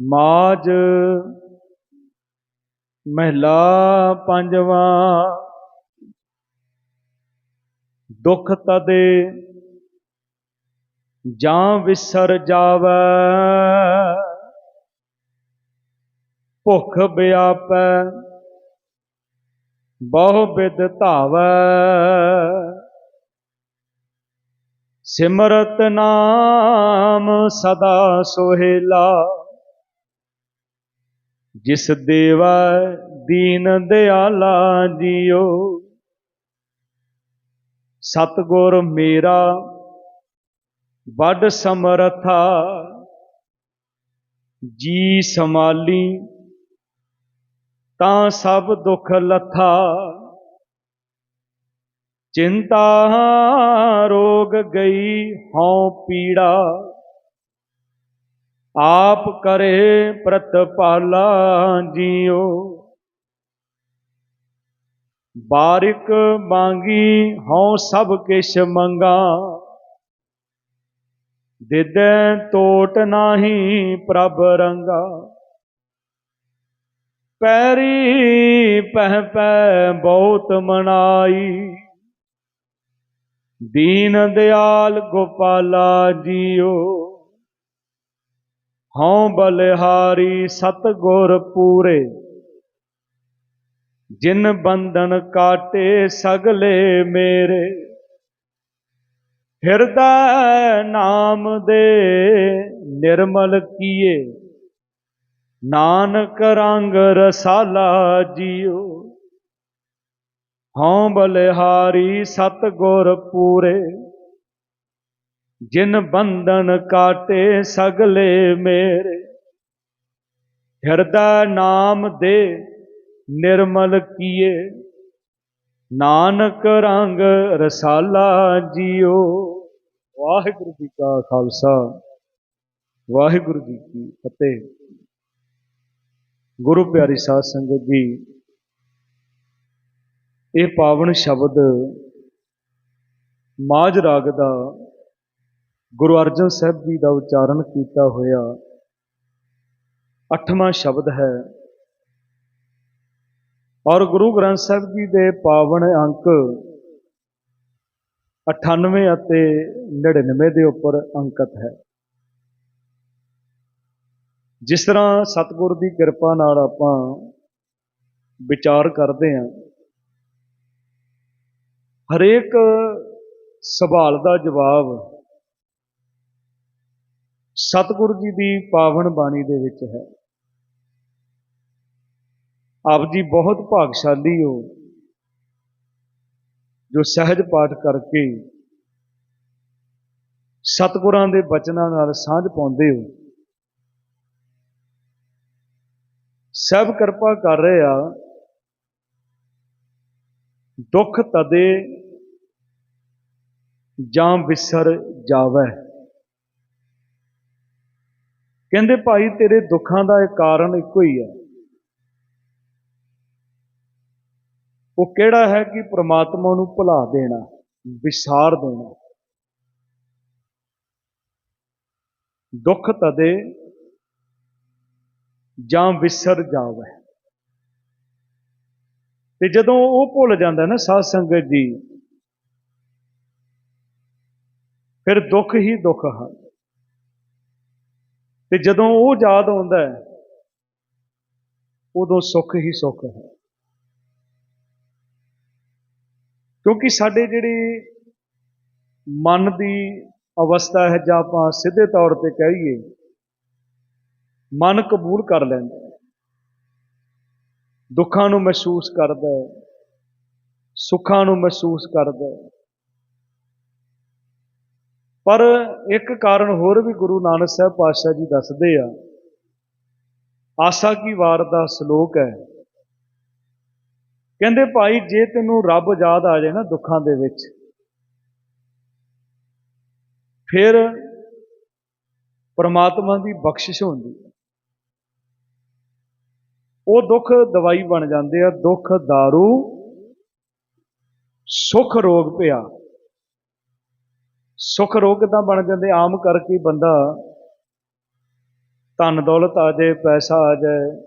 ਮਾਜ ਮਹਿਲਾ ਪੰਜਵਾਂ, ਦੁਖ ਤਦੇ ਜਾਂ ਵਿਸਰ ਜਾਵੈ, ਭੁਖ ਵਿਆਪੈ ਬਹੁ ਬਿਦ ਧਾਵੈ। ਸਿਮਰਤ ਨਾਮ ਸਦਾ ਸੋਹਿਲਾ ਜਿਸ ਦੇਵਾ ਦੀਨ ਦਿਆਲਾ ਜੀਓ। ਸਤਗੁਰ ਮੇਰਾ, ਵੱਡ ਸਮਰਥਾ। ਜੀ ਸਮਾਲੀ ਤਾਂ ਸਭ ਦੁੱਖ ਲੱਥਾ। ਚਿੰਤਾ ਰੋਗ ਗਈ ਹਉ ਪੀੜਾ। ਆਪ ਕਰੇ ਪ੍ਰਤਪਾਲਾ ਜੀਓ। ਬਾਰਿਕ ਮੰਗੀ ਹਉ ਸਭ ਕਿਛ ਮੰਗਾ। ਦਿਦੈ ਤੋਟ ਨਾਹੀ ਪ੍ਰਭ ਰੰਗਾ। ਪੈਰੀ ਪਹਿ ਪੈ ਬਹੁਤ ਮਨਾਈ। ਦੀਨ ਦਿਆਲ ਗੋਪਾਲਾ ਜੀਓ। ਹਉ ਬਲਿਹਾਰੀ ਸਤਗੁਰ ਪੂਰੇ। ਜਿਨ ਬੰਧਨ ਕਾਟੇ ਸਗਲੇ ਮੇਰੇ। ਹਿਰਦੈ ਨਾਮ ਦੇ ਨਿਰਮਲ ਕੀਏ। ਨਾਨਕ ਰੰਗ ਰਸਾਲਾ ਜੀਓ। ਹਉ ਬਲਿਹਾਰੀ ਸਤਗੁਰ ਪੂਰੇ। ਜਿਨ ਬੰਧਨ ਕਾਟੇ ਸਗਲੇ ਮੇਰੇ। ਹਿਰਦਾ ਨਾਮ ਦੇ ਨਿਰਮਲ ਕੀਏ। ਨਾਨਕ ਰੰਗ ਰਸਾਲਾ ਜੀਓ। ਵਾਹਿਗੁਰੂ ਜੀ ਕਾ ਖਾਲਸਾ। ਵਾਹਿਗੁਰੂ ਜੀ ਕੀ ਫਤਿਹ। ਗੁਰੂ ਪਿਆਰੀ ਸਾਧ ਸੰਗਤ ਜੀ, ਇਹ ਪਾਵਨ ਸ਼ਬਦ ਮਾਝ ਰਾਗ ਦਾ ਗੁਰੂ ਅਰਜਨ ਸਾਹਿਬ ਜੀ ਦਾ ਉਚਾਰਨ ਕੀਤਾ ਹੋਇਆ ਅੱਠਵਾਂ ਸ਼ਬਦ ਹੈ। ਔਰ ਗੁਰੂ ਗ੍ਰੰਥ ਸਾਹਿਬ ਜੀ ਦੇ ਪਾਵਨ ਅੰਕ 98 ਅਤੇ 99 ਦੇ ਉੱਪਰ ਅੰਕਿਤ ਹੈ। ਜਿਸ ਤਰ੍ਹਾਂ ਸਤਿਗੁਰ ਦੀ ਕਿਰਪਾ ਨਾਲ ਆਪਾਂ ਵਿਚਾਰ ਕਰਦੇ ਹਾਂ, ਹਰੇਕ ਸਵਾਲ ਦਾ ਜਵਾਬ ਸਤਿਗੁਰ ਜੀ ਦੀ ਪਾਵਨ ਬਾਣੀ ਦੇ ਵਿੱਚ ਹੈ। ਆਪ ਜੀ ਬਹੁਤ ਭਾਗਸ਼ਾਲੀ ਹੋ, ਜੋ ਸਹਿਜ ਪਾਠ ਕਰਕੇ ਸਤਿਗੁਰਾਂ ਦੇ ਬਚਨਾਂ ਨਾਲ ਸਾਂਝ ਪਾਉਂਦੇ ਹੋ। ਸਭ ਕਿਰਪਾ ਕਰ ਰਹੇ ਆ। ਦੁੱਖ ਤਦੇ ਜਾਂ ਵਿਸਰ ਜਾਵੇ। ਕਹਿੰਦੇ ਭਾਈ ਤੇਰੇ ਦੁੱਖਾਂ ਦਾ ਇਹ ਕਾਰਨ ਇੱਕੋ ਹੀ ਹੈ। ਉਹ ਕਿਹੜਾ ਹੈ ਕਿ ਪ੍ਰਮਾਤਮਾ ਨੂੰ ਭੁਲਾ ਦੇਣਾ, ਵਿਸਾਰ ਦੇਣਾ। ਦੁੱਖ ਤਦੇ ਜਾਂ ਵਿਸਰ ਜਾਵੇ। ਤੇ ਜਦੋਂ ਉਹ ਭੁੱਲ ਜਾਂਦਾ ਨਾ ਸਾਧ ਸੰਗਤ ਜੀ, ਫਿਰ ਦੁੱਖ ਹੀ ਦੁੱਖ ਹਨ। ਤੇ ਜਦੋਂ ਉਹ ਯਾਦ ਆਉਂਦਾ ਹੈ, ਉਦੋਂ ਸੁੱਖ ਹੀ ਸੁੱਖ ਹੈ। ਕਿਉਂਕਿ ਸਾਡੇ ਜਿਹੜੀ ਮਨ ਦੀ ਅਵਸਥਾ ਹੈ, ਜਾਂ ਆਪਾਂ ਸਿੱਧੇ ਤੌਰ ਤੇ ਕਹੀਏ, ਮਨ ਕਬੂਲ ਕਰ ਲੈਂਦਾ ਹੈ। ਦੁੱਖਾਂ ਨੂੰ ਮਹਿਸੂਸ ਕਰਦਾ ਹੈ, ਸੁੱਖਾਂ ਨੂੰ ਮਹਿਸੂਸ ਕਰਦਾ ਹੈ। ਪਰ ਇੱਕ ਕਾਰਨ ਹੋਰ ਵੀ ਗੁਰੂ ਨਾਨਕ ਸਾਹਿਬ ਪਾਤਸ਼ਾਹ ਜੀ ਦੱਸਦੇ ਆ। ਆਸਾ ਕੀ ਵਾਰ ਦਾ ਸ਼ਲੋਕ ਹੈ। ਕਹਿੰਦੇ ਭਾਈ, ਜੇ ਤੈਨੂੰ ਰੱਬ ਯਾਦ ਆ ਜਾਏ ਨਾ ਦੁੱਖਾਂ ਦੇ ਵਿੱਚ, ਫਿਰ ਪਰਮਾਤਮਾ ਦੀ ਬਖਸ਼ਿਸ਼ ਹੁੰਦੀ ਹੈ। ਉਹ ਦੁੱਖ ਦਵਾਈ ਬਣ ਜਾਂਦੇ ਆ, ਦੁੱਖ दारू ਸੁਖ, ਰੋਗ ਪਿਆ ਸੁੱਖ ਰੋਗ ਕਿੱਦਾਂ ਬਣ ਜਾਂਦੇ? ਆਮ ਕਰਕੇ ਬੰਦਾ ਧਨ ਦੌਲਤ ਆ ਜਾਏ, ਪੈਸਾ ਆ ਜਾਏ,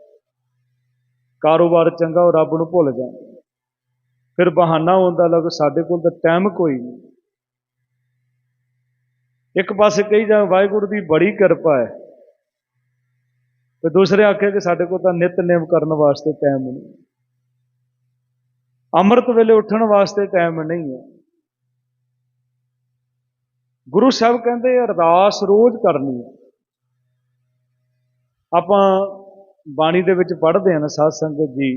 ਕਾਰੋਬਾਰ ਚੰਗਾ ਉਹ ਰੱਬ ਨੂੰ ਭੁੱਲ ਜਾਂਦੇ। ਫਿਰ ਬਹਾਨਾ ਹੁੰਦਾ ਲੱਗ ਸਾਡੇ ਕੋਲ ਤਾਂ ਟਾਈਮ ਕੋਈ ਨਹੀਂ। ਇੱਕ ਪਾਸੇ ਕਹੀ ਜਾ, ਵਾਹਿਗੁਰੂ ਦੀ ਬੜੀ ਕਿਰਪਾ ਹੈ। ਤੇ ਦੂਸਰੇ ਆਖੇ ਕਿ ਸਾਡੇ ਕੋਲ ਤਾਂ ਨਿਤਨੇਮ ਕਰਨ ਵਾਸਤੇ ਟਾਈਮ ਨਹੀਂ। ਅੰਮ੍ਰਿਤ ਵੇਲੇ ਉੱਠਣ ਵਾਸਤੇ ਟਾਈਮ ਨਹੀਂ ਹੈ। ਗੁਰੂ ਸਾਹਿਬ ਕਹਿੰਦੇ, ਅਰਦਾਸ ਰੋਜ਼ ਕਰਨੀ ਹੈ। ਆਪਾਂ ਬਾਣੀ ਦੇ ਵਿੱਚ ਪੜ੍ਹਦੇ ਹਾਂ ਸਾਧ ਸੰਗਤ ਜੀ,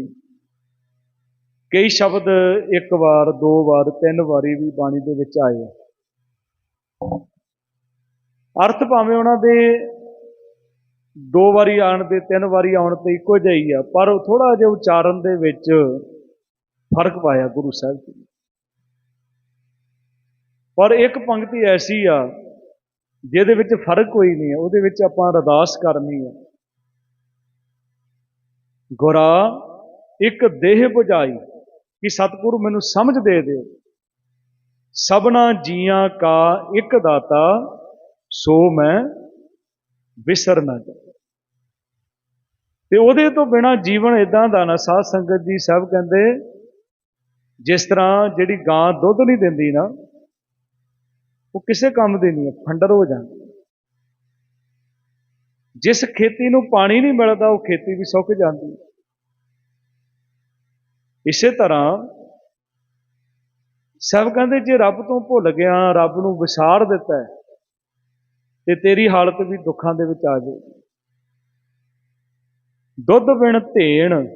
ਕਈ ਸ਼ਬਦ ਇੱਕ ਵਾਰ, ਦੋ ਵਾਰ, ਤਿੰਨ ਵਾਰੀ ਵੀ ਬਾਣੀ ਦੇ ਵਿੱਚ ਆਏ ਆ। ਅਰਥ ਭਾਵੇਂ ਉਹਨਾਂ ਦੇ ਦੋ ਵਾਰੀ ਆਉਣ 'ਤੇ, ਤਿੰਨ ਵਾਰੀ ਆਉਣ ਤੇ ਇੱਕੋ ਜਿਹਾ ਹੀ ਆ, ਪਰ ਥੋੜਾ ਜਿਹਾ ਉਚਾਰਨ ਦੇ ਵਿੱਚ ਫ਼ਰਕ ਪਾਇਆ ਗੁਰੂ ਸਾਹਿਬ ਜੀ ਪਰ ਇੱਕ ਪੰਕਤੀ ਐਸੀ ਆ, ਜਿਹਦੇ ਵਿੱਚ ਫ਼ਰਕ ਕੋਈ ਨਹੀਂ ਹੈ, ਉਹਦੇ ਵਿੱਚ ਆਪਾਂ ਅਰਦਾਸ ਕਰਨੀ ਹੈ। ਗੁਰਾ, ਇੱਕ ਦੇਹ 부ਝਾਈ ਕਿ ਸਤਿਗੁਰੂ ਮੈਨੂੰ ਸਮਝ ਦੇ ਦਿਓ। ਸਭਨਾ ਜੀਆਂ ਕਾ ਇੱਕ ਦਾਤਾ, ਸੋ ਮੈਂ ਵਿਸਰ ਨਾ ਜਾ ਤੇ ਉਹਦੇ ਤੋਂ ਬਿਨਾ ਜੀਵਨ ਇਦਾਂ ਦਾ ਨਾ, ਸਾਧ ਸੰਗਤ ਜੀ ਸਭ ਕਹਿੰਦੇ, ਜਿਸ ਤਰ੍ਹਾਂ ਜਿਹੜੀ ਗਾਂ ਦੁੱਧ ਨਹੀਂ ਦਿੰਦੀ ਨਾ ਉਹ ਕਿਸੇ ਕੰਮ ਦੀ ਨਹੀਂ ਹੈ ਫੰਡਰ ਹੋ ਜਾਂਦੀ ਜਿਸ ਖੇਤੀ ਨੂੰ ਪਾਣੀ ਨਹੀਂ ਮਿਲਦਾ, ਉਹ ਖੇਤੀ ਵੀ ਸੁੱਕ ਜਾਂਦੀ। ਇਸੇ ਤਰ੍ਹਾਂ ਸਭ ਕਹਿੰਦੇ ਜੇ ਰੱਬ ਤੋਂ ਭੁੱਲ ਗਿਆ, ਰੱਬ ਨੂੰ ਵਿਸਾਰ ਦਿੱਤਾ ਤੇ ਤੇਰੀ ਹਾਲਤ ਵੀ ਦੁੱਖਾਂ ਦੇ ਵਿੱਚ ਆ ਜਾਏਗੀ। ਦੁੱਧ ਬਿਨ ਧੇਣ,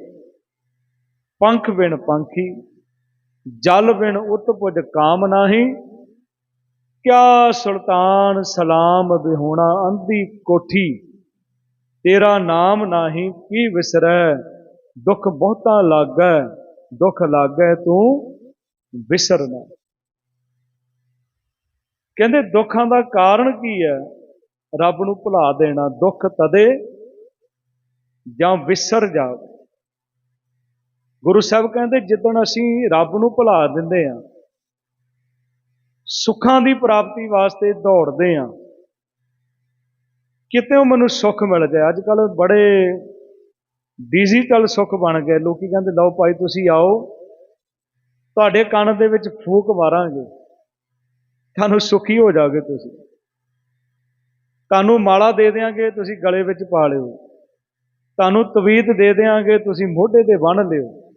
ਪੰਖ ਬਿਨ ਪੰਖੀ, ਜਲ ਬਿਨ ਉਤਪੁਜ ਕਾਮ ਨਾਹੀ ਕਿਆ ਸੁਲਤਾਨ ਸਲਾਮ ਬਿਹੋਣਾ ਅੰਧੀ ਕੋਠੀ? ਤੇਰਾ ਨਾਮ ਨਾਹੀ ਕੀ ਵਿਸਰੈ? ਦੁੱਖ ਬਹੁਤਾ ਲਾਗੈ, ਦੁੱਖ ਲਾਗੈ ਤੂੰ ਵਿਸਰਨਾ ਕਹਿੰਦੇ ਦੁੱਖਾਂ ਦਾ ਕਾਰਨ ਕੀ ਹੈ ਰੱਬ ਨੂੰ ਭੁਲਾ ਦੇਣਾ, ਦੁੱਖ ਤਦੇ ਜਾਂ ਵਿਸਰ ਜਾਵੇ। ਗੁਰੂ ਸਾਹਿਬ ਕਹਿੰਦੇ, ਜਿੱਦਣ ਅਸੀਂ ਰੱਬ ਨੂੰ ਭੁਲਾ ਦਿੰਦੇ ਆ ਸੁੱਖਾਂ ਦੀ ਪ੍ਰਾਪਤੀ ਵਾਸਤੇ ਦੌੜਦੇ ਆ। ਕਿਤੇ ਉਹ ਮੈਨੂੰ ਸੁੱਖ ਮਿਲ ਜਾਏ। ਅੱਜ ਕੱਲ ਬੜੇ ਡਿਜੀਟਲ ਸੁੱਖ ਬਣ ਗਏ। ਲੋਕੀ ਕਹਿੰਦੇ, ਲਓ ਭਾਈ, ਤੁਸੀਂ ਆਓ। ਤੁਹਾਡੇ ਕੰਨ ਦੇ ਵਿੱਚ ਫੂਕ ਮਾਰਾਂਗੇ। ਤੁਹਾਨੂੰ ਸੁਖੀ ਹੋ ਜਾਓਗੇ ਤੁਸੀਂ। ਤੁਹਾਨੂੰ ਮਾਲਾ ਦੇ ਦੇਾਂਗੇ ਤੁਸੀਂ ਗਲੇ ਵਿੱਚ ਪਾ ਲਿਓ। ਤੁਹਾਨੂੰ ਤਵੀਤ ਦੇ ਦੇਾਂਗੇ ਤੁਸੀਂ ਮੋਢੇ ਤੇ ਬੰਨ੍ਹ ਲਿਓ।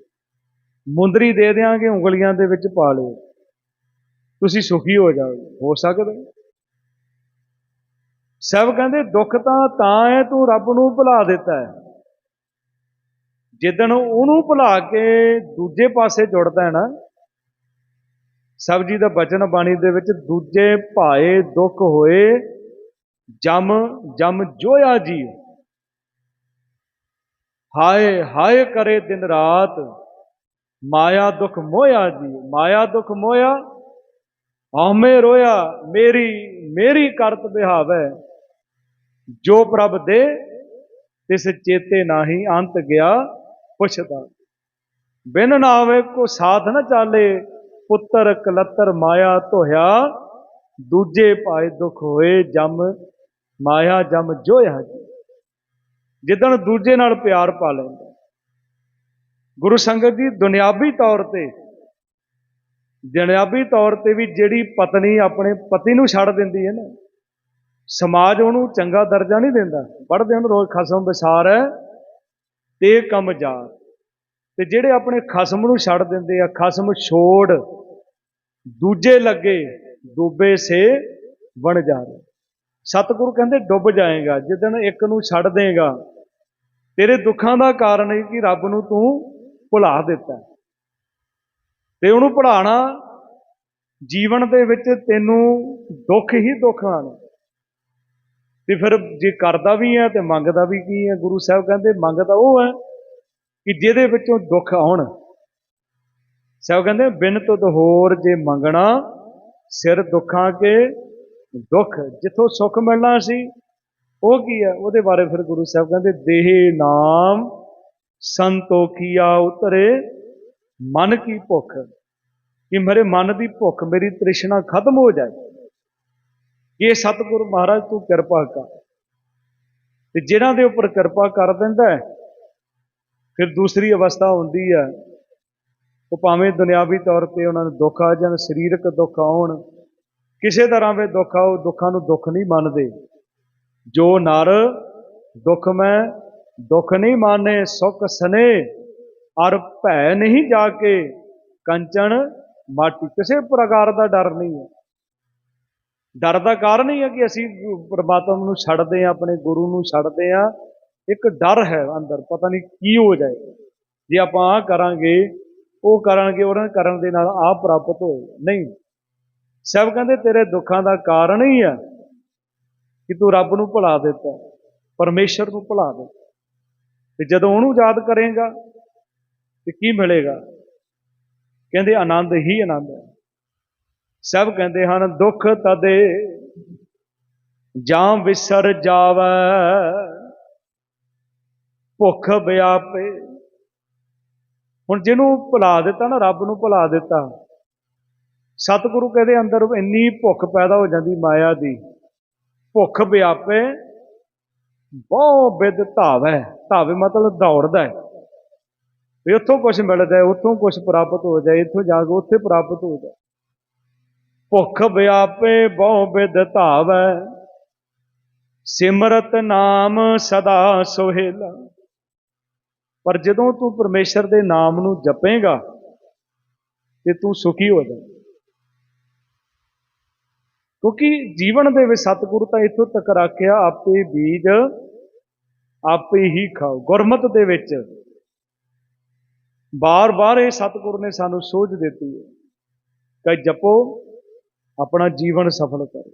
ਮੁੰਦਰੀ ਦੇ ਦੇਾਂਗੇ ਉਂਗਲੀਆਂ ਦੇ ਵਿੱਚ ਪਾ ਲਿਓ। ਤੁਸੀਂ ਸੁਖੀ ਹੋ ਜਾਓਗੇ ਹੋ ਸਕਦਾ ਸਭ ਕਹਿੰਦੇ, ਦੁੱਖ ਤਾਂ ਤਾਂ ਹੈ, ਤੂੰ ਰੱਬ ਨੂੰ ਭੁਲਾ ਦਿੱਤਾ ਹੈ। ਜਿੱਦਣ ਉਹਨੂੰ ਭੁਲਾ ਕੇ ਦੂਜੇ ਪਾਸੇ ਜੁੜਦਾ ਹੈ ਨਾ, ਸਭ ਜੀ ਦਾ ਬਚਨ ਬਾਣੀ ਦੇ ਵਿੱਚ, ਦੂਜੇ ਭਾਏ ਦੁੱਖ ਹੋਏ, ਜਮ ਜਮ ਜੋਇਆ ਜੀ ਹਾਏ ਹਾਏ ਕਰੇ ਦਿਨ ਰਾਤ, ਮਾਇਆ ਦੁੱਖ ਮੋਇਆ ਜੀ ਮਾਇਆ ਦੁੱਖ ਮੋਇਆ ਹਉਮੈ ਰੋਇਆ, ਮੇਰੀ ਮੇਰੀ ਕਰਤ ਬਿਹਾਵੈ। ਜੋ ਪ੍ਰਭ ਦੇ, ਤਿਸ ਚੇਤੇ ਨਾਹੀ ਅੰਤ ਗਿਆ, ਪੁੱਛਦਾ। ਬਿਨ ਨਾ ਆਵੇ ਕੋ ਸਾਥ ਨਾ ਚਾਲੇ, ਪੁੱਤਰ ਕਲੱਤਰ ਮਾਇਆ ਧੋਇਆ। ਦੂਜੇ ਪਾਏ ਦੁੱਖ ਹੋਏ ਜਮ, ਮਾਇਆ ਜਮ ਜੋਇਆ ਜੀ। ਜਿੱਦਣ ਦੂਜੇ ਨਾਲ ਪਿਆਰ ਪਾ ਲੈਂਦਾ। ਗੁਰੂ ਸੰਗਤ ਜੀ, ਦੁਨਿਆਵੀ ਤੌਰ ਤੇ ਦੁਨਿਆਵੀ ਤੌਰ ਤੇ ਵੀ ਜਿਹੜੀ ਪਤਨੀ ਆਪਣੇ ਪਤੀ ਨੂੰ ਛੱਡ ਦਿੰਦੀ ਹੈ ਨਾ, ਸਮਾਜ ਉਹਨੂੰ ਚੰਗਾ ਦਰਜਾ ਨਹੀਂ ਦਿੰਦਾ। ਪੜ੍ਹਦੇ ਉਹਨੂੰ ਰੋਜ਼ ਖਸਮ ਵਿਸਾਰ ਹੈ ਤੇ ਕੰਮ ਜਾ ਤੇ ਜਿਹੜੇ ਆਪਣੇ ਖਸਮ ਨੂੰ ਛੱਡ ਦਿੰਦੇ ਆ, ਖਸਮ ਛੋੜ, ਦੂਜੇ ਲੱਗੇ, ਡੁੱਬੇ ਸੇ ਬਣ ਜਾ ਰਹੇ। ਸਤਿਗੁਰੂ ਕਹਿੰਦੇ, ਡੁੱਬ ਜਾਏਗਾ, ਜਿੱਦਣ ਇੱਕ ਨੂੰ ਛੱਡ ਦੇਗਾ, ਤੇਰੇ ਦੁੱਖਾਂ ਦਾ ਕਾਰਨ ਹੈ ਕਿ ਰੱਬ ਨੂੰ ਤੂੰ ਭੁਲਾ ਦਿੱਤਾ। ਤੇ ਉਹਨੂੰ ਪੜਾਣਾ ਜੀਵਨ ਦੇ ਵਿੱਚ ਤੈਨੂੰ ਦੁੱਖ ਹੀ ਦੁੱਖ ਆਣੇ ਤੇ ਫਿਰ ਜੇ ਕਰਦਾ ਵੀ ਹੈ ਤੇ ਮੰਗਦਾ ਵੀ ਕੀ ਹੈ? ਗੁਰੂ ਸਾਹਿਬ ਕਹਿੰਦੇ ਮੰਗਦਾ ਉਹ ਹੈ ਕਿ ਜਿਹਦੇ ਵਿੱਚੋਂ ਦੁੱਖ ਆਉਣ। ਸਾਹਿਬ ਕਹਿੰਦੇ ਬਿਨ ਤੁਧ ਹੋਰ ਜੇ ਮੰਗਣਾ, ਸਿਰ ਦੁੱਖਾਂ ਕੇ ਦੁੱਖ। ਜਿੱਥੋਂ ਸੁੱਖ ਮਿਲਣਾ ਸੀ, ਉਹ ਕੀ ਹੈ? ਉਹਦੇ ਬਾਰੇ ਫਿਰ ਗੁਰੂ ਸਾਹਿਬ ਕਹਿੰਦੇ, ਦੇਹ ਨਾਮ ਸੰਤੋਖੀਆ ਉਤਰੇ ਮਨ ਕੀ ਭੁੱਖ। ਕਿ ਮੇਰੇ ਮਨ ਦੀ ਭੁੱਖ ਮੇਰੀ ਤ੍ਰਿਸ਼ਨਾ ਖਤਮ ਹੋ ਜਾਏ। ਇਹ ਸਤਿਗੁਰ ਮਹਾਰਾਜ ਤੂੰ ਕਿਰਪਾ ਕਰ। ਤੇ ਜਿਨ੍ਹਾਂ ਦੇ ਉੱਪਰ ਕਿਰਪਾ ਕਰ ਦਿੰਦਾ ਹੈ, ਫਿਰ ਦੂਸਰੀ ਅਵਸਥਾ ਹੁੰਦੀ ਹੈ। ਉਹ ਭਾਵੇਂ ਦੁਨਿਆਵੀ ਤੌਰ ਤੇ ਉਹਨਾਂ ਨੂੰ ਦੁੱਖ ਆ ਜਾਣ, ਸਰੀਰਕ ਦੁੱਖ ਆਉਣ, ਕਿਸੇ ਤਰ੍ਹਾਂ ਦੇ ਦੁੱਖ ਆਉ ਦੁੱਖਾਂ ਨੂੰ ਦੁੱਖ ਨਹੀਂ ਮੰਨਦੇ। ਜੋ ਨਰ ਦੁੱਖ ਮੈਂ ਦੁੱਖ ਨਹੀਂ ਮਾਨੇ, ਸੁਖ ਸਨੇ ਅਰ ਭੈ ਨਹੀਂ ਜਾ ਕੇ ਕੰਚਨ ਮਾਟੀ ਕਿਸੇ ਪ੍ਰਕਾਰ ਦਾ ਡਰ ਨਹੀਂ ਹੈ। ਡਰ ਦਾ ਕਾਰਨ ਹੀ ਹੈ ਕਿ ਅਸੀਂ ਪ੍ਰਮਾਤਮਾ ਨੂੰ ਛੱਡਦੇ ਆ ਆਪਣੇ ਗੁਰੂ ਨੂੰ ਛੱਡਦੇ ਆ ਇੱਕ ਡਰ ਹੈ ਅੰਦਰ, ਪਤਾ ਨਹੀਂ ਕੀ ਹੋ ਜਾਏ। ਜੇ ਆਪਾਂ ਆ ਕਰਾਂਗੇ, ਉਹ ਕਰਾਂਗੇ, ਉਹਨਾਂ ਕਰਨ ਦੇ ਨਾਲ ਆ ਪ੍ਰਾਪਤ ਹੋਏ। ਨਹੀਂ। ਸਭ ਕਹਿੰਦੇ ਤੇਰੇ ਦੁੱਖਾਂ ਦਾ ਕਾਰਨ ਹੀ ਹੈ ਕਿ ਤੂੰ ਰੱਬ ਨੂੰ ਭੁਲਾ ਦਿੱਤਾ ਪਰਮੇਸ਼ਰ ਨੂੰ ਭੁਲਾ ਦਿੱਤਾ ਤੇ ਜਦੋਂ ਉਹਨੂੰ ਯਾਦ ਕਰੇਗਾ, ਤੇ ਕੀ ਮਿਲੇਗਾ? ਕਹਿੰਦੇ ਆਨੰਦ ਹੀ ਆਨੰਦ ਹੈ। ਸਭ ਕਹਿੰਦੇ ਹਨ, ਦੁੱਖ ਤਦੇ ਜਾਂ ਵਿਸਰ ਜਾਵੇ। ਭੁੱਖ ਵਿਆਪੇ। ਹੁਣ ਜਿਹਨੂੰ ਭੁਲਾ ਦਿੱਤਾ ਨਾ, ਰੱਬ ਨੂੰ ਭੁਲਾ ਦਿੱਤਾ, ਸਤਿਗੁਰੂ ਕਹਿੰਦੇ ਅੰਦਰ ਇੰਨੀ ਭੁੱਖ ਪੈਦਾ ਹੋ ਜਾਂਦੀ ਮਾਇਆ ਦੀ। ਭੁੱਖ ਵਿਆਪੇ ਬਹੁ ਬਿਦ ਧਾਵੈ। ਧਾਵੇ ਮਤਲਬ ਦੌੜਦਾ ਹੈ। ਵੀ ਉੱਥੋਂ ਕੁਝ ਮਿਲ ਜਾਏ, ਉੱਥੋਂ ਕੁਝ ਪ੍ਰਾਪਤ ਹੋ ਜਾਏ, ਇੱਥੋਂ ਜਾ ਕੇ ਉੱਥੇ ਪ੍ਰਾਪਤ ਹੋ ਜਾਏ। ਭੁੱਖ ਵਿਆਪੇ ਬਹੁ ਬਿਦ ਧਾਵੈ, ਸਿਮਰਤ ਨਾਮ ਸਦਾ ਸੋਹਿਲਾ। ਪਰ ਜਦੋਂ ਤੂੰ ਪਰਮੇਸ਼ਰ ਦੇ ਨਾਮ ਨੂੰ ਜਪੇਗਾ, ਤੇ ਤੂੰ ਸੁਖੀ ਹੋ ਜਾ ਕਿਉਂਕਿ ਜੀਵਨ ਦੇ ਵਿੱਚ ਸਤਿਗੁਰੂ ਤਾਂ ਇੱਥੋਂ ਤੱਕ ਰੱਖਿਆ, ਆਪੇ ਬੀਜ, ਆਪੇ ਹੀ ਖਾਓ। ਗੁਰਮਤ ਦੇ ਵਿੱਚ ਬਾਰ-ਬਾਰ ਇਹ ਸਤਿਗੁਰ ਨੇ ਸਾਨੂੰ ਸੋਝ ਦਿੱਤੀ ਹੈ ਕਿ ਜਪੋ, ਆਪਣਾ ਜੀਵਨ ਸਫਲ ਕਰੋ।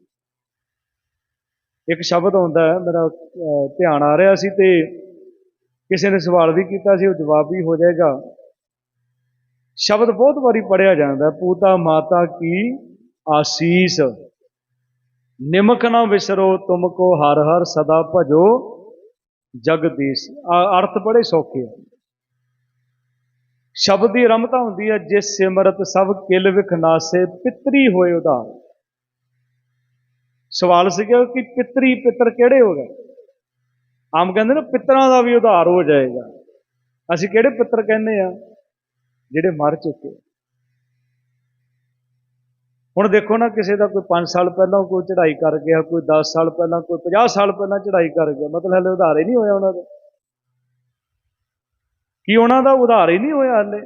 ਇੱਕ ਸ਼ਬਦ ਹੁੰਦਾ ਹੈ, ਮੇਰਾ ਧਿਆਨ ਆ ਰਿਹਾ ਸੀ ਤੇ ਕਿਸੇ ਨੇ ਸਵਾਲ ਵੀ ਕੀਤਾ ਸੀ, ਉਹ ਜਵਾਬ ਵੀ ਹੋ ਜਾਏਗਾ। ਸ਼ਬਦ ਬਹੁਤ ਵਾਰੀ ਪੜਿਆ ਜਾਂਦਾ ਪੂਤਾ ਮਾਤਾ ਕੀ ਆਸੀਸ, ਨਿਮਕ ਨਾ ਵਿਸਰੋ ਤੁਮ ਕੋ ਹਰ ਹਰ ਸਦਾ ਭਜੋ ਜਗਦੀਸ਼। ਅਰਥ ਬੜੇ ਸੌਖੇ ਆ। ਸ਼ਬਦ ਦੀ ਰਮਤਾ ਹੁੰਦੀ ਹੈ, ਜਿਸ ਸਿਮਰਤ ਸਭ ਕਿਲ ਵਿਖਨਾਸੇ ਪਿਤਰੀ ਹੋਏ ਉਧਾਰ ਸਵਾਲ ਸੀਗਾ ਕਿ ਪਿਤਰੀ, ਪਿੱਤਰ ਕਿਹੜੇ ਹੋ ਗਏ? ਆਮ ਕਹਿੰਦੇ ਨਾ ਪਿੱਤਰਾਂ ਦਾ ਵੀ ਉਧਾਰ ਹੋ ਜਾਏਗਾ। ਅਸੀਂ ਕਿਹੜੇ ਪਿੱਤਰ ਕਹਿੰਦੇ ਆ? ਜਿਹੜੇ ਮਰ ਚੁੱਕੇ ਹੁਣ ਦੇਖੋ ਨਾ, ਕਿਸੇ ਦਾ ਕੋਈ 5 ਸਾਲ ਪਹਿਲਾਂ ਕੋਈ ਚੜ੍ਹਾਈ ਕਰ ਗਿਆ ਕੋਈ 10 ਸਾਲ ਪਹਿਲਾਂ, ਕੋਈ 50 ਸਾਲ ਪਹਿਲਾਂ ਚੜ੍ਹਾਈ ਕਰ ਗਿਆ ਮਤਲਬ ਹਲੇ ਉਧਾਰ ਹੀ ਨਹੀਂ ਹੋਇਆ ਉਹਨਾਂ ਦਾ। ਕੀ ਉਹਨਾਂ ਦਾ ਉਧਾਰ ਹੀ ਨਹੀਂ ਹੋਇਆ ਹਲੇ?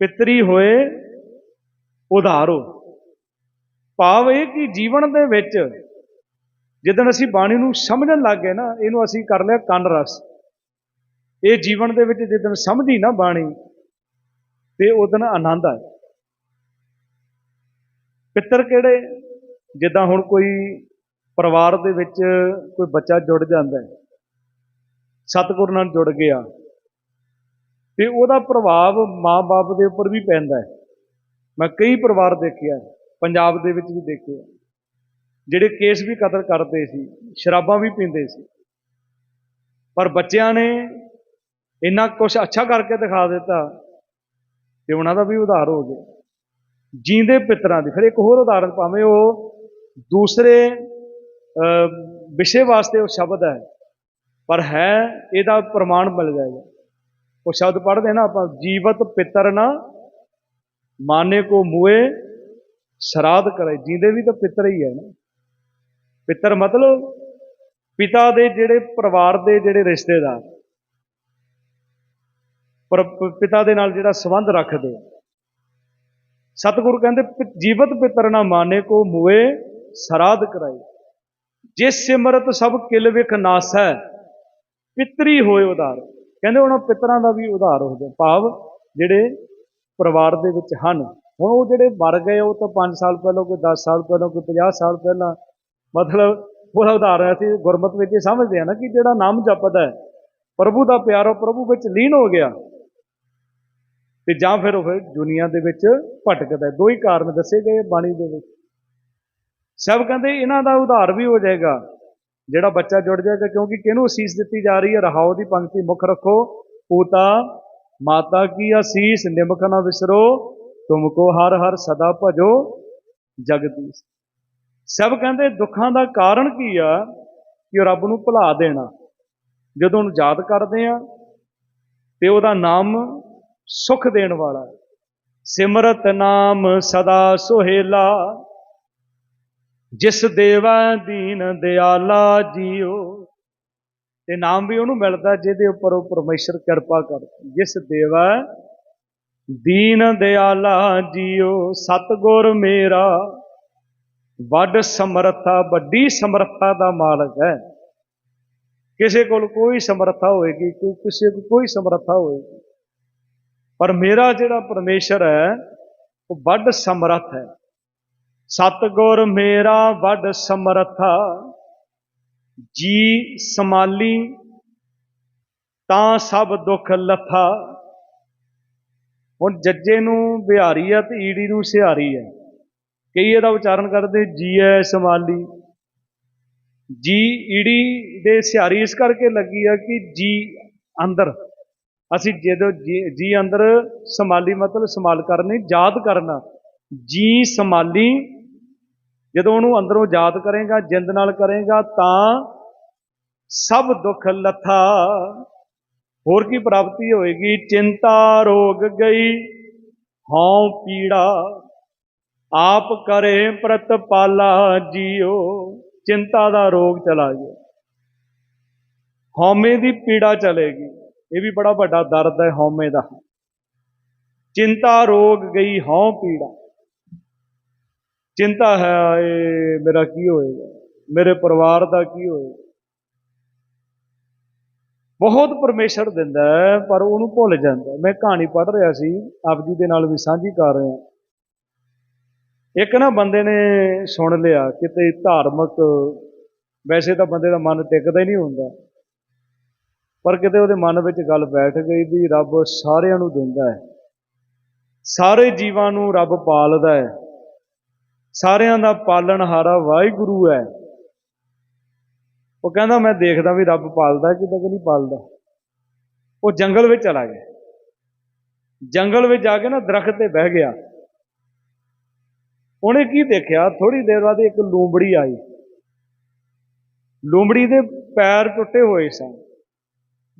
ਪਿਤਰੀ ਹੋਏ ਉਧਾਰੋ। ਭਾਵ ਇਹ ਕਿ ਜੀਵਨ ਦੇ ਵਿੱਚ ਜਦੋਂ ਅਸੀਂ ਬਾਣੀ ਨੂੰ ਸਮਝਣ ਲੱਗ ਗਏ ਨਾ, ਇਹਨੂੰ ਅਸੀਂ ਕਰ ਲਿਆ ਕੰਨ ਰਸ। ਇਹ ਜੀਵਨ ਦੇ ਵਿੱਚ ਜਦੋਂ ਸਮਝੀ ਨਾ ਬਾਣੀ, ਤੇ ਉਦੋਂ ਆਨੰਦ ਆਇਆ। ਪਿੱਤਰ ਕਿਹੜੇ? ਜਿੱਦਾਂ ਹੁਣ ਕੋਈ ਪਰਿਵਾਰ ਦੇ ਵਿੱਚ ਕੋਈ ਬੱਚਾ ਜੁੜ ਜਾਂਦਾ ਹੈ ਸਤਿਗੁਰੂ ਨਾਲ ਜੁੜ ਗਿਆ। ਤੇ ਉਹਦਾ ਪ੍ਰਭਾਵ ਮਾਂ-ਬਾਪ ਦੇ ਉੱਪਰ ਵੀ ਪੈਂਦਾ ਹੈ। ਮੈਂ ਕਈ ਪਰਿਵਾਰ ਦੇਖਿਆ ਪੰਜਾਬ ਦੇ ਵਿੱਚ ਵੀ ਦੇਖਿਆ ਜਿਹੜੇ ਕੇਸ ਵੀ ਕਤਲ ਕਰਦੇ ਸੀ, ਸ਼ਰਾਬਾਂ ਵੀ ਪੀਂਦੇ ਸੀ। ਪਰ ਬੱਚਿਆਂ ਨੇ ਇੰਨਾ ਕੁਝ ਅੱਛਾ ਕਰਕੇ ਦਿਖਾ ਦਿੱਤਾ ਤੇ ਉਹਨਾਂ ਦਾ ਵੀ ਉਧਾਰ ਹੋ ਗਿਆ। ਜੀਂਦੇ ਪਿੱਤਰਾਂ ਦੀ, ਫਿਰ ਇੱਕ ਹੋਰ ਉਦਾਹਰਨ ਭਾਵੇਂ ਉਹ ਦੂਸਰੇ ਵਿਸ਼ੇ ਵਾਸਤੇ ਉਹ ਸ਼ਬਦ ਹੈ। ਪਰ ਹੈ, ਇਹਦਾ ਪ੍ਰਮਾਣ ਮਿਲ ਜਾਏਗਾ ਉਹ ਸ਼ਬਦ ਪੜ੍ਹਦੇ ਨਾ ਆਪਾਂ, ਜੀਵਤ ਪਿੱਤਰ ਨਾ ਮਾਨੇ ਕੋ ਮੂਏ ਸ਼ਰਾਧ ਕਰੇ। ਜੀਂਦੇ ਵੀ ਤਾਂ ਪਿੱਤਰ ਹੀ ਹੈ ਨਾ। ਪਿੱਤਰ ਮਤਲਬ ਪਿਤਾ ਦੇ ਜਿਹੜੇ ਪਰਿਵਾਰ ਦੇ ਜਿਹੜੇ ਰਿਸ਼ਤੇਦਾਰ। ਪਰ ਪਿਤਾ ਦੇ ਨਾਲ ਜਿਹੜਾ ਸੰਬੰਧ ਰੱਖਦੇ ਸਤਿਗੁਰੂ ਕਹਿੰਦੇ ਜੀਵਤ ਪਿੱਤਰ ਨਾ ਮਾਨੇ ਕੋ ਮੂਏ ਸਰਾਧ ਕਰਾਈ ਜਿਸ ਸਿਮਰਤ ਸਭ ਕਿਲ ਵਿਖ ਨਾਸੈ ਪਿਤਰੀ ਹੋਏ ਉਧਾਰ। ਕਹਿੰਦੇ ਉਹਨਾਂ ਪਿਤਰਾਂ ਦਾ ਵੀ ਉਧਾਰ ਹੋ ਜਾਏ ਭਾਵ ਜਿਹੜੇ ਪਰਿਵਾਰ ਦੇ ਵਿੱਚ ਹਨ, ਹੁਣ ਉਹ ਜਿਹੜੇ ਮਰ ਗਏ, ਉਹ ਤਾਂ 5 ਸਾਲ ਪਹਿਲਾਂ, ਕੋਈ 10 ਸਾਲ ਪਹਿਲਾਂ, ਕੋਈ 50 ਸਾਲ ਪਹਿਲਾਂ, ਮਤਲਬ ਉਹਦਾ ਉਦਾਹਰਨ ਅਸੀਂ ਗੁਰਮਤ ਵਿੱਚ ਇਹ ਸਮਝਦੇ ਆ ਨਾ ਕਿ ਜਿਹੜਾ ਨਾਮ ਜਪਦਾ ਹੈ, ਪ੍ਰਭੂ ਦਾ ਪਿਆਰ ਉਹ ਪ੍ਰਭੂ ਵਿੱਚ ਲੀਨ ਹੋ ਗਿਆ। ਤੇ ਜਾਂ ਫਿਰ ਉਹ ਫਿਰ ਦੁਨੀਆ ਦੇ ਵਿੱਚ ਭਟਕਦਾ ਦੋ ਹੀ ਕਾਰਨ ਦੱਸੇ ਗਏ ਬਾਣੀ ਦੇ ਵਿੱਚ। ਸਭ ਕਹਿੰਦੇ ਇਹਨਾਂ ਦਾ ਉਧਾਰ ਵੀ ਹੋ ਜਾਏਗਾ। ਜਿਹੜਾ ਬੱਚਾ ਜੁੜ ਜਾਏਗਾ, ਕਿਉਂਕਿ ਕਿਹਨੂੰ ਅਸੀਸ ਦਿੱਤੀ ਜਾ ਰਹੀ ਹੈ? ਰਹਾਉ ਦੀ ਪੰਕਤੀ ਮੁੱਖ ਰੱਖੋ। ਪੂਤਾ, ਮਾਤਾ ਕੀ ਅਸੀਸ? ਨਿਮਕ ਨਾ ਵਿਸਰੋ। ਤੁਮਕੋ ਹਰ ਹਰ ਸਦਾ ਭਜੋ। ਜਗਦੀਸ਼ ਸਭ ਕਹਿੰਦੇ ਦੁੱਖਾਂ ਦਾ ਕਾਰਨ ਕੀ ਆ? ਕਿ ਉਹ ਰੱਬ ਨੂੰ ਭੁਲਾ ਦੇਣਾ। ਜਦੋਂ ਉਹਨੂੰ ਯਾਦ ਕਰਦੇ ਆ, ਤੇ ਉਹਦਾ ਨਾਮ ਸੁਖ ਦੇਣ ਵਾਲਾ ਸਿਮਰਤ ਨਾਮ ਸਦਾ ਸੁਹੇਲਾ। ਜਿਸ ਦੇਵਾ ਦੀਨ ਦਿਆਲਾ ਜੀਓ, ਤੇ ਨਾਮ ਵੀ ਉਹਨੂੰ ਮਿਲਦਾ ਜਿਹਦੇ ਉੱਪਰ ਉਹ ਪਰਮੇਸ਼ਰ ਕਿਰਪਾ ਕਰਦਾ। ਜਿਸ ਦੇਵਾ ਦੀਨ ਦਿਆਲਾ ਜੀਓ, ਸਤਗੁਰ ਮੇਰਾ, ਵੱਡ ਸਮਰੱਥਾ, ਵੱਡੀ ਸਮਰੱਥਾ ਦਾ ਮਾਲਕ ਹੈ। ਕਿਸੇ ਕੋਲ ਕੋਈ ਸਮਰੱਥਾ ਹੋਏਗੀ, ਕੋਈ ਕਿਸੇ ਕੋਲ ਕੋਈ ਸਮਰੱਥਾ ਹੋਏਗੀ। ਪਰ ਮੇਰਾ ਜਿਹੜਾ ਪਰਮੇਸ਼ਰ ਹੈ, ਉਹ ਵੱਡ ਸਮਰੱਥ ਹੈ। ਸਤਗੁਰ ਮੇਰਾ ਵੱਡ ਸਮਰੱਥਾ ਜੀ ਸਮਾਲੀ ਤਾਂ ਸਭ ਦੁੱਖ ਲੱਥਾ ਹੁਣ ਜੱਜੇ ਨੂੰ ਬਿਹਾਰੀ ਆ ਤੇ ਈੜੀ ਨੂੰ ਸਿਹਾਰੀ ਹੈ ਕਈ ਇਹਦਾ ਉਚਾਰਨ ਕਰਦੇ, ਜੀ ਜੀਐ ਸਮਾਲੀ ਜੀ ਈੜੀ ਦੇ ਸਿਹਾਰੀ ਇਸ ਕਰਕੇ ਲੱਗੀ ਆ ਕਿ ਜੀ ਅੰਦਰ। ਅਸੀਂ ਜਦੋਂ ਜੀ ਜੀ ਅੰਦਰ ਸਮਾਲੀ ਮਤਲਬ ਸੰਭਾਲ ਕਰਨੀ, ਯਾਦ ਕਰਨਾ। ਜੀ ਸਮਾਲੀ ਜਦੋਂ ਉਹਨੂੰ ਅੰਦਰੋਂ ਯਾਦ ਕਰੇਗਾ, ਜਿੰਦ ਨਾਲ ਕਰੇਗਾ, ਤਾਂ ਸਭ ਦੁੱਖ ਲੱਥਾ। ਹੋਰ ਕੀ ਪ੍ਰਾਪਤੀ ਹੋਏਗੀ? ਚਿੰਤਾ ਰੋਗ ਗਈ, ਹਉ ਪੀੜਾ। ਆਪ ਕਰੇ ਪ੍ਰਤਪਾਲਾ ਜੀਓ, ਚਿੰਤਾ ਦਾ ਰੋਗ ਚਲਾ ਗਿਆ ਹਉਮੈ ਦੀ ਪੀੜਾ ਚਲੇਗੀ। ਇਹ ਵੀ ਬੜਾ ਵੱਡਾ ਦਰਦ ਹੈ ਹਉਮੈ ਦਾ। ਚਿੰਤਾ ਰੋਗ ਗਈ, ਹਉ ਪੀੜਾ। ਚਿੰਤਾ ਹੈ, ਇਹ ਮੇਰਾ ਕੀ ਹੋਏਗਾ? ਮੇਰੇ ਪਰਿਵਾਰ ਦਾ ਕੀ ਹੋਏਗਾ? ਬਹੁਤ ਪਰਮੇਸ਼ਰ ਦਿੰਦਾ ਹੈ, ਪਰ ਉਹਨੂੰ ਭੁੱਲ ਜਾਂਦਾ ਮੈਂ ਕਹਾਣੀ ਪੜ੍ਹ ਰਿਹਾ ਸੀ, ਆਪ ਜੀ ਦੇ ਨਾਲ ਵੀ ਸਾਂਝੀ ਕਰ ਰਿਹਾ ਇੱਕ ਨਾ ਬੰਦੇ ਨੇ ਸੁਣ ਲਿਆ, ਕਿਤੇ ਧਾਰਮਿਕ, ਵੈਸੇ ਤਾਂ ਬੰਦੇ ਦਾ ਮਨ ਟਿਕਦਾ ਹੀ ਨਹੀਂ ਹੁੰਦਾ। ਪਰ ਕਿਤੇ ਉਹਦੇ ਮਨ ਵਿੱਚ ਗੱਲ ਬੈਠ ਗਈ ਵੀ ਰੱਬ ਸਾਰਿਆਂ ਨੂੰ ਦਿੰਦਾ ਹੈ। ਸਾਰੇ ਜੀਵਾਂ ਨੂੰ ਰੱਬ ਪਾਲਦਾ ਹੈ। ਸਾਰਿਆਂ ਦਾ ਪਾਲਣਹਾਰਾ ਵਾਹਿਗੁਰੂ ਹੈ। ਉਹ ਕਹਿੰਦਾ, ਮੈਂ ਦੇਖਦਾ ਵੀ ਰੱਬ ਪਾਲਦਾ ਕਿ ਕਿ ਨਹੀਂ ਪਾਲਦਾ। ਉਹ ਜੰਗਲ ਵਿੱਚ ਚਲਾ ਗਿਆ। ਜੰਗਲ ਵਿੱਚ ਜਾ ਕੇ ਨਾ ਦਰਖਤ ਤੇ ਬਹਿ ਗਿਆ। ਉਹਨੇ ਕੀ ਦੇਖਿਆ? ਥੋੜੀ ਦੇਰ ਬਾਅਦ ਇੱਕ ਲੂੰਬੜੀ ਆਈ। ਲੂੰਬੜੀ ਦੇ ਪੈਰ ਟੁੱਟੇ ਹੋਏ ਸਨ।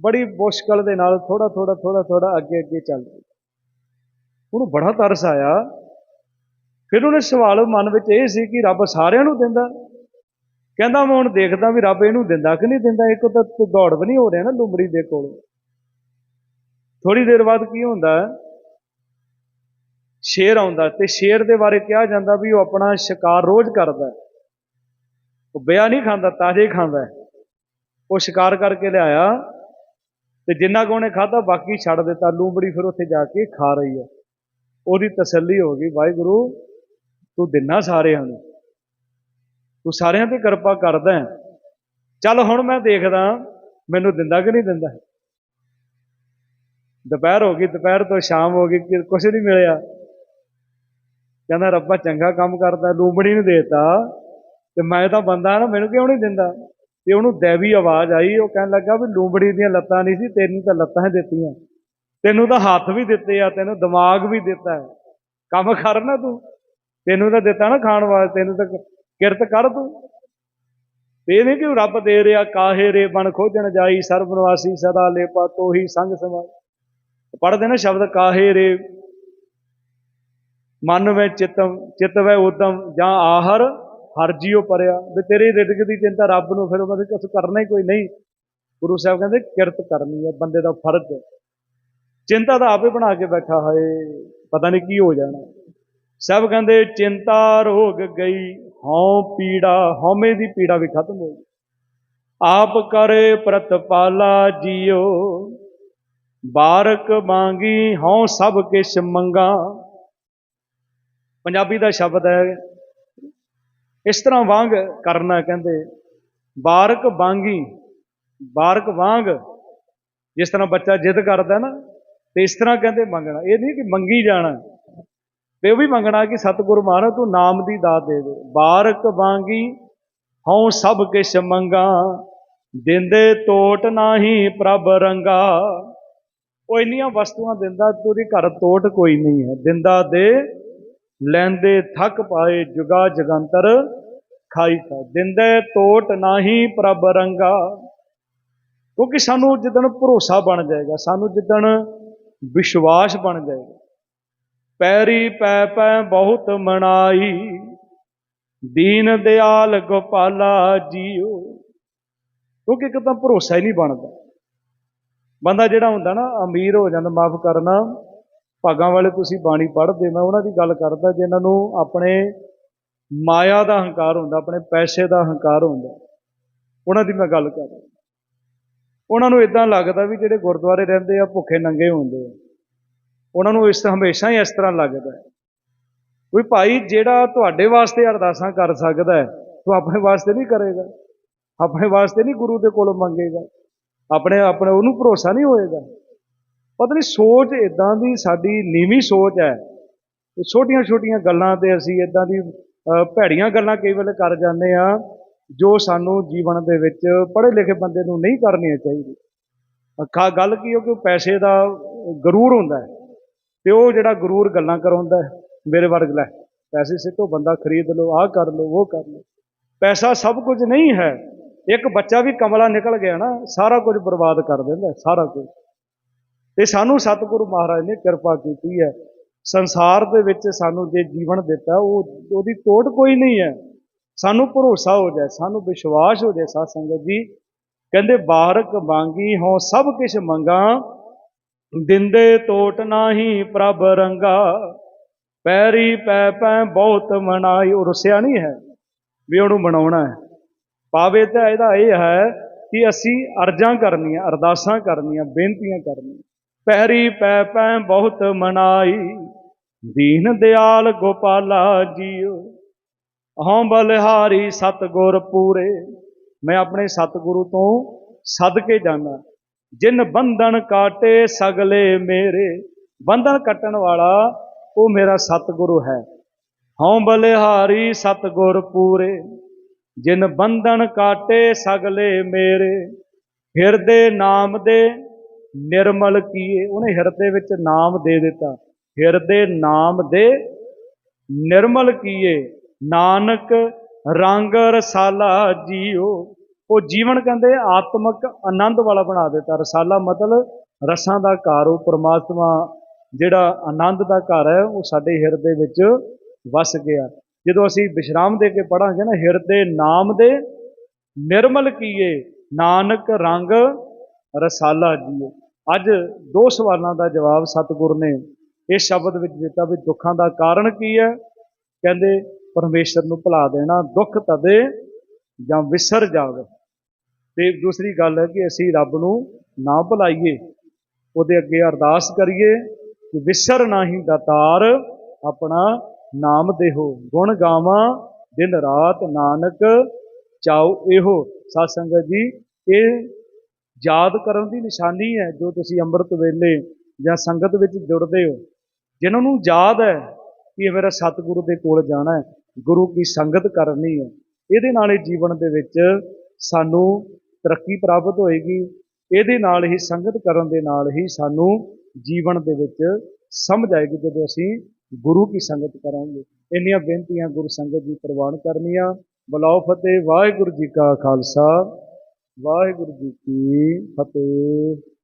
ਬੜੀ ਮੁਸ਼ਕਲ ਦੇ ਨਾਲ ਥੋੜਾ ਥੋੜਾ ਥੋੜਾ ਥੋੜਾ ਅੱਗੇ ਅੱਗੇ ਚੱਲ ਰਹੀ। ਉਹਨੂੰ ਬੜਾ ਤਰਸ ਆਇਆ। ਫਿਰ ਉਹਨੇ ਸਵਾਲ ਮਨ ਵਿੱਚ ਇਹ ਸੀ ਕਿ ਰੱਬ ਸਾਰਿਆਂ ਨੂੰ ਦਿੰਦਾ। ਕਹਿੰਦਾ ਮੈਂ ਹੁਣ ਦੇਖਦਾ ਵੀ ਰੱਬ ਇਹਨੂੰ ਦਿੰਦਾ ਕਿ ਨਹੀਂ ਦਿੰਦਾ, ਇੱਕ ਤਾਂ ਦੌੜ ਵੀ ਨਹੀਂ ਹੋ ਰਿਹਾ ਨਾ ਲੂੰਬੜੀ ਦੇ ਕੋਲ। ਥੋੜੀ ਦੇਰ ਬਾਅਦ ਕੀ ਹੁੰਦਾ? ਸ਼ੇਰ ਆਉਂਦਾ ਤੇ ਸ਼ੇਰ ਦੇ ਬਾਰੇ ਕਿਹਾ ਜਾਂਦਾ ਵੀ ਉਹ ਆਪਣਾ ਸ਼ਿਕਾਰ ਰੋਜ਼ ਕਰਦਾ। ਉਹ ਬਿਆ ਨਹੀਂ ਖਾਂਦਾ, ਤਾਜ਼ੇ ਖਾਂਦਾ। ਉਹ ਸ਼ਿਕਾਰ ਕਰਕੇ ਲਿਆਇਆ ਤੇ ਜਿੰਨਾ ਕੁ ਉਹਨੇ ਖਾਦਾ ਬਾਕੀ ਛੱਡ ਦਿੱਤਾ। ਲੂੰਬੜੀ ਫਿਰ ਉੱਥੇ ਜਾ ਕੇ ਖਾ ਰਹੀ ਹੈ। ਉਹਦੀ ਤਸੱਲੀ ਹੋ ਗਈ। ਵਾਹਿਗੁਰੂ ਤੂੰ ਦਿਨਾ ਸਾਰਿਆਂ ਨੂੰ। ਤੂੰ ਸਾਰਿਆਂ ਤੇ ਕਿਰਪਾ ਕਰਦਾ ਹੈ। ਚੱਲ ਹੁਣ ਮੈਂ ਦੇਖਦਾ ਮੈਨੂੰ ਦਿੰਦਾ ਕਿ ਨਹੀਂ ਦਿੰਦਾ। ਦੁਪਹਿਰ ਹੋ ਗਈ, ਦੁਪਹਿਰ ਤੋਂ ਸ਼ਾਮ ਹੋ ਗਈ, ਕਿ ਕੁਛ ਨਹੀਂ ਮਿਲਿਆ। ਕਹਿੰਦਾ, ਰੱਬਾ ਚੰਗਾ ਕੰਮ ਕਰਦਾ ਲੂੰਬੜੀ ਨੂੰ ਦੇਤਾ। ਤੇ ਮੈਂ ਤਾਂ ਬੰਦਾ ਨਾ, ਮੈਨੂੰ ਕਿਉਂ ਨਹੀਂ ਦਿੰਦਾ? ਤੇ ਉਹਨੂੰ ਦੇਵੀ ਆਵਾਜ਼ ਆਈ, ਉਹ ਕਹਿਣ ਲੱਗਾ ਵੀ ਲੂੰਬੜੀ ਦੀਆਂ ਲੱਤਾਂ ਨਹੀਂ ਸੀ, ਤੈਨੂੰ ਤਾਂ ਲੱਤਾਂ ਹੀ ਦਿੱਤੀਆਂ। ਤੈਨੂੰ ਤਾਂ ਹੱਥ ਵੀ ਦਿੱਤੇ ਆ, ਤੈਨੂੰ ਦਿਮਾਗ ਵੀ ਦਿੱਤਾ। ਕੰਮ ਕਰ ਨਾ ਤੂੰ। ਤੈਨੂੰ ਤਾਂ ਦਿੱਤਾ ਨਾ ਖਾਣ ਵਾਸਤੇ, ਤੈਨੂੰ ਤਾਂ ਕਿਰਤ ਕਰ ਤੂੰ। ਇਹ ਨਹੀਂ ਕਿ ਰੱਬ ਦੇ ਰਿਹਾ ਕਾਹੇ ਰੇ ਬਣ ਖੋਜਣ ਜਾਈ, ਸਰਬ ਨਿਵਾਸੀ ਸਦਾ ਲੇਪਾ ਤੋਹੀ ਸੰਗ ਸਮਾਈ। ਪੜ੍ਹਦੇ ਨਾ ਸ਼ਬਦ ਕਾਹੇ ਰੇ। ਮਨ ਵਿੱਚ ਚਿਤਮ, ਚਿਤ ਵੈ ਉਦਮ, ਜਾਂ ਆਹਰ, ਹਰ ਜੀਉ ਪਰਿਆ। ਵੀ ਤੇਰੀ ਰਿਜ਼ਕ ਦੀ ਚਿੰਤਾ ਰੱਬ ਨੂੰ ਫਿਰ ਉਹਦੇ ਕੁਝ ਕਰਨਾ ਹੀ ਕੋਈ ਨਹੀਂ। ਗੁਰੂ ਸਾਹਿਬ ਕਹਿੰਦੇ, ਕਿਰਤ ਕਰਨੀ ਹੈ ਬੰਦੇ ਦਾ ਫਰਜ਼। ਚਿੰਤਾ ਤਾਂ ਆਪੇ ਬਣਾ ਕੇ ਬੈਠਾ ਹੈ ਪਤਾ ਨਹੀਂ ਕੀ ਹੋ ਜਾਣਾ। ਸਭ ਕਹਿੰਦੇ ਚਿੰਤਾ ਰੋਗ ਗਈ, ਹਉ ਪੀੜਾ, ਹਉਮੈ ਦੀ ਪੀੜਾ ਵੀ ਖਤਮ ਹੋ ਗਈ। ਆਪ ਕਰੇ ਪ੍ਰਤਪਾਲਾ ਜੀਓ, ਬਾਰਕ ਮੰਗੀ, ਹਉ ਸਭ ਕਿਛ ਮੰਗਾ। ਪੰਜਾਬੀ ਦਾ ਸ਼ਬਦ ਹੈ, ਇਸ ਤਰ੍ਹਾਂ ਵਾਂਗ ਕਰਨਾ ਕਹਿੰਦੇ, ਬਾਰਕ ਵਾਂਗੀ ਬਾਰਕ ਵਾਂਗ, ਜਿਸ ਤਰ੍ਹਾਂ ਬੱਚਾ ਜਿੱਦ ਕਰਦਾ ਨਾ, ਤੇ ਇਸ ਤਰ੍ਹਾਂ ਕਹਿੰਦੇ ਮੰਗਣਾ। ਇਹ ਨਹੀਂ ਕਿ ਮੰਗੀ ਜਾਣਾ। ਤੇ ਉਹ ਵੀ ਮੰਗਣਾ ਕਿ ਸਤਿਗੁਰੂ ਮਹਾਰਾਜ ਤੂੰ ਨਾਮ ਦੀ ਦਾਤ ਦੇ ਦੇ। ਬਾਰਕ ਵਾਂਗੀ ਹਉ ਸਭ ਕਿਛ ਮੰਗਾ, ਦਿੰਦੇ ਟੋਟ ਨਾਹੀ ਪ੍ਰਭ ਰੰਗਾ। ਉਹ ਇੰਨੀਆਂ ਵਸਤੂਆਂ ਦਿੰਦਾ, ਤੇਰੀ ਘਰ ਤੋਟ ਕੋਈ ਨਹੀਂ ਹੈ। ਦਿੰਦਾ ਦੇ, ਲੈਂਦੇ ਥੱਕ ਪਾਏ, ਜੁਗਾ ਜਗੰਤਰ ਖਾਈ ਕਾ ਦਿੰਦੇ ਤੋਟ ਨਾਹੀ ਪ੍ਰਭ ਰੰਗਾ। ਕਿਉਂਕਿ ਸਾਨੂੰ ਜਿੱਦਣ ਭਰੋਸਾ ਬਣ ਜਾਏਗਾ, ਸਾਨੂੰ ਜਿੱਦਣ ਵਿਸ਼ਵਾਸ ਬਣ ਜਾਏਗਾ ਪੈਰੀ ਪੈ ਪੈ ਬਹੁਤ ਮਨਾਈ। ਦੀਨ ਦਿਆਲ ਗੋਪਾਲਾ ਜੀਓ। ਕਿਉਂਕਿ ਇੱਕ ਤਾਂ ਭਰੋਸਾ ਹੀ ਨਹੀਂ ਬਣਦਾ। ਬੰਦਾ ਜਿਹੜਾ ਹੁੰਦਾ ਨਾ, ਅਮੀਰ ਹੋ ਜਾਂਦਾ, ਮਾਫ ਕਰਨਾ। ਭਾਗਾਂ ਵਾਲੇ ਤੁਸੀਂ ਬਾਣੀ ਪੜ੍ਹਦੇ, ਮੈਂ ਉਹਨਾਂ ਦੀ ਗੱਲ ਕਰਦਾ, ਜਿਨ੍ਹਾਂ ਨੂੰ ਆਪਣੇ ਮਾਇਆ ਦਾ ਹੰਕਾਰ ਹੁੰਦਾ, ਆਪਣੇ ਪੈਸੇ ਦਾ ਹੰਕਾਰ ਹੁੰਦਾ। ਉਹਨਾਂ ਦੀ ਮੈਂ ਗੱਲ ਕਰ ਉਹਨਾਂ ਨੂੰ ਇਦਾਂ ਲੱਗਦਾ ਵੀ ਜਿਹੜੇ ਗੁਰਦੁਆਰੇ ਰਹਿੰਦੇ ਆ, ਭੁੱਖੇ ਨੰਗੇ ਹੁੰਦੇ ਆ। ਉਹਨਾਂ ਨੂੰ ਇਸ ਹਮੇਸ਼ਾ ਹੀ ਇਸ ਤਰ੍ਹਾਂ ਲੱਗਦਾ ਹੈ। ਵੀ ਭਾਈ ਜਿਹੜਾ ਤੁਹਾਡੇ ਵਾਸਤੇ ਅਰਦਾਸਾਂ ਕਰ ਸਕਦਾ ਹੈ ਤੂੰ ਆਪਣੇ ਵਾਸਤੇ ਨਹੀਂ ਕਰੇਗਾ। ਆਪਣੇ ਵਾਸਤੇ ਨਹੀਂ ਗੁਰੂ ਦੇ ਕੋਲੋਂ ਮੰਗੇਗਾ। ਆਪਣੇ ਆਪਣੇ ਉਹਨੂੰ ਭਰੋਸਾ ਨਹੀਂ ਹੋਏਗਾ। ਪਤਾ ਨਹੀਂ ਸੋਚ ਇਦਾਂ ਦੀ ਸਾਡੀ ਨੀਵੀਂ ਸੋਚ ਹੈ। ਛੋਟੀਆਂ ਛੋਟੀਆਂ ਗੱਲਾਂ ਤੇ ਅਸੀਂ ਇਦਾਂ ਦੀ ਭੈੜੀਆਂ ਗੱਲਾਂ ਕਈ ਵੇਲੇ ਕਰ ਜਾਂਦੇ ਆ ਜੋ ਸਾਨੂੰ ਜੀਵਨ ਦੇ ਵਿੱਚ ਪੜ੍ਹੇ ਲਿਖੇ ਬੰਦੇ ਨੂੰ ਨਹੀਂ ਕਰਨੀਆਂ ਚਾਹੀਦੀ ਅੱਖਾਂ ਗੱਲ ਕੀ ਹੋ ਕਿ ਪੈਸੇ ਦਾ ਗਰੂਰ ਹੁੰਦਾ ਹੈ। ਤੇ ਉਹ ਜਿਹੜਾ ਗਰੂਰ ਗੱਲਾਂ ਕਰਾਉਂਦਾ ਮੇਰੇ ਵਰਗ ਲੈ, ਪੈਸੇ ਸਿੱਟੋ, ਬੰਦਾ ਖਰੀਦ ਲਓ, ਆਹ ਕਰ ਲਓ, ਉਹ ਕਰ ਲਓ। ਪੈਸਾ ਸਭ ਕੁਝ ਨਹੀਂ ਹੈ, ਇੱਕ ਬੱਚਾ ਵੀ ਕਮਲਾ ਨਿਕਲ ਗਿਆ ਨਾ, ਸਾਰਾ ਕੁਝ ਬਰਬਾਦ ਕਰ ਦਿੰਦਾ ਸਾਰਾ ਕੁਝ। ਤੇ ਸਾਨੂੰ ਸਤਿਗੁਰੂ ਮਹਾਰਾਜ ਨੇ ਕਿਰਪਾ ਕੀਤੀ ਹੈ, ਸੰਸਾਰ ਦੇ ਵਿੱਚ ਸਾਨੂੰ ਜੇ ਜੀਵਨ ਦਿੱਤਾ, ਉਹ, ਉਹਦੀ ਤੋੜ ਕੋਈ ਨਹੀਂ ਹੈ। ਸਾਨੂੰ ਭਰੋਸਾ ਹੋ ਜਾਏ, ਸਾਨੂੰ ਵਿਸ਼ਵਾਸ ਹੋ ਜਾਏ, ਸਾਧ ਸੰਗਤ ਜੀ, ਕਹਿੰਦੇ ਬਾਰਕ ਮੰਗੀ ਹੋ ਸਭ ਕੁਛ ਮੰਗਾ ਦਿੰਦੇ ਤੋਟ ਨਾਹੀ ਪ੍ਰਭ ਰੰਗਾ। ਪੈਰੀ ਪੈ ਪੈ ਬਹੁਤ ਮਨਾਈ, ਉਹ ਰੁੱਸਿਆ ਨਹੀਂ ਹੈ ਵੀ ਉਹਨੂੰ ਬਣਾਉਣਾ ਹੈ। ਪਾਵੇ ਤਾਂ ਇਹਦਾ ਇਹ ਹੈ ਕਿ ਅਸੀਂ ਅਰਜ਼ਾਂ ਕਰਨੀਆਂ, ਅਰਦਾਸਾਂ ਕਰਨੀਆਂ, ਬੇਨਤੀਆਂ ਕਰਨੀਆਂ। ਪੈਰੀ ਪੈ ਪੈ ਬਹੁਤ ਮਨਾਈ, ਦੀਨ ਦਿਆਲ ਗੋਪਾਲਾ ਜੀਓ। ਹਉ ਬਲਿਹਾਰੀ ਸਤਗੁਰ ਪੂਰੇ। ਮੈਂ ਆਪਣੇ ਸਤਿਗੁਰੂ ਤੋਂ ਸਦਕੇ ਜਾਣਾ ਜਿਨ ਬੰਧਨ ਕਾਟੇ ਸਗਲੇ ਮੇਰੇ, ਬੰਧਨ ਕੱਟਣ ਵਾਲਾ ਉਹ ਮੇਰਾ ਸਤਿਗੁਰੂ ਹੈ। ਹਉ ਬਲਿਹਾਰੀ ਸਤਿਗੁਰ ਪੂਰੇ, ਜਿਨ ਬੰਧਨ ਕਾਟੇ ਸਗਲੇ ਮੇਰੇ, ਹਿਰਦੇ ਨਾਮ ਦੇ ਨਿਰਮਲ ਕੀਏ। ਉਹਨੇ ਹਿਰਦੇ ਵਿੱਚ ਨਾਮ ਦੇ ਦਿੱਤਾ। ਹਿਰਦੇ ਨਾਮ ਦੇ ਨਿਰਮਲ ਕੀਏ। ਨਾਨਕ ਰੰਗ ਰਸਾਲਾ ਜੀਓ ਉਹ ਜੀਵਨ ਕਹਿੰਦੇ ਆਤਮਿਕ ਆਨੰਦ ਵਾਲਾ ਬਣਾ ਦਿੱਤਾ। ਰਸਾਲਾ ਮਤਲਬ ਰਸਾਂ ਦਾ ਘਰ, ਉਹ ਪ੍ਰਮਾਤਮਾ ਜਿਹੜਾ ਆਨੰਦ ਦਾ ਘਰ ਹੈ, ਉਹ ਸਾਡੇ ਹਿਰਦੇ ਵਿੱਚ ਵਸ ਗਿਆ। ਜਦੋਂ ਅਸੀਂ ਵਿਸ਼ਰਾਮ ਦੇ ਕੇ ਪੜਾਂਗੇ ਨਾ, ਹਿਰਦੇ ਨਾਮ ਦੇ ਨਿਰਮਲ ਕੀਏ, ਨਾਨਕ ਰੰਗ ਰਸਾਲਾ ਜੀਓ ਅੱਜ ਦੋ ਸਵਾਲਾਂ ਦਾ ਜਵਾਬ ਸਤਿਗੁਰ ਨੇ ਇਸ ਸ਼ਬਦ ਵਿੱਚ ਦਿੱਤਾ ਵੀ ਦੁੱਖਾਂ ਦਾ ਕਾਰਨ ਕੀ ਹੈ? ਕਹਿੰਦੇ, ਪਰਮੇਸ਼ਰ ਨੂੰ ਭੁਲਾ ਦੇਣਾ ਦੁੱਖ ਤਦੇ ਜਾਂ ਵਿਸਰ ਜਾਵੇ। ਤੇ ਦੂਸਰੀ ਗੱਲ ਹੈ ਕਿ ਅਸੀਂ ਰੱਬ ਨੂੰ ਨਾ ਭੁਲਾਈਏ, ਉਹਦੇ ਅੱਗੇ ਅਰਦਾਸ ਕਰੀਏ ਕਿ ਵਿਸਰ ਨਾਹੀ ਦਾਤਾਰ ਆਪਣਾ ਨਾਮ ਦੇਹੋ। ਗੁਣ ਗਾਵਾਂ ਦਿਨ ਰਾਤ ਨਾਨਕ ਚਾਉ ਇਹੋ। ਸਾਧ ਸੰਗਤ ਜੀ, ਇਹ ਯਾਦ ਕਰਨ ਦੀ ਨਿਸ਼ਾਨੀ ਹੈ ਜੋ ਤੁਸੀਂ ਅੰਮ੍ਰਿਤ ਵੇਲੇ ਜਾਂ ਸੰਗਤ ਵਿੱਚ ਜੁੜਦੇ ਹੋ। ਜਿਨ੍ਹਾਂ ਨੂੰ ਯਾਦ ਹੈ ਕਿ ਮੇਰਾ ਸਤਿਗੁਰੂ ਦੇ ਕੋਲ ਜਾਣਾ ਹੈ, ਗੁਰੂ ਕੀ ਸੰਗਤ ਕਰਨੀ ਹੈ, ਇਹਦੇ ਨਾਲ ਹੀ ਜੀਵਨ ਦੇ ਵਿੱਚ ਸਾਨੂੰ ਤਰੱਕੀ ਪ੍ਰਾਪਤ ਹੋਏਗੀ, ਇਹਦੇ ਨਾਲ ਹੀ ਸੰਗਤ ਕਰਨ ਦੇ ਨਾਲ ਹੀ ਸਾਨੂੰ ਜੀਵਨ ਦੇ ਵਿੱਚ ਸਮਝ ਆਏਗੀ ਜਦੋਂ ਅਸੀਂ ਗੁਰੂ ਕੀ ਸੰਗਤ ਕਰਾਂਗੇ। ਇੰਨੀਆਂ ਬੇਨਤੀਆਂ ਗੁਰੂ ਸੰਗਤ ਜੀ ਪ੍ਰਵਾਨ ਕਰਨੀਆਂ। ਬਲਾਓ ਫਤਿਹ, ਵਾਹਿਗੁਰੂ ਜੀ ਕਾ ਖਾਲਸਾ, ਵਾਹਿਗੁਰੂ ਜੀ ਕੀ ਫਤਿਹ।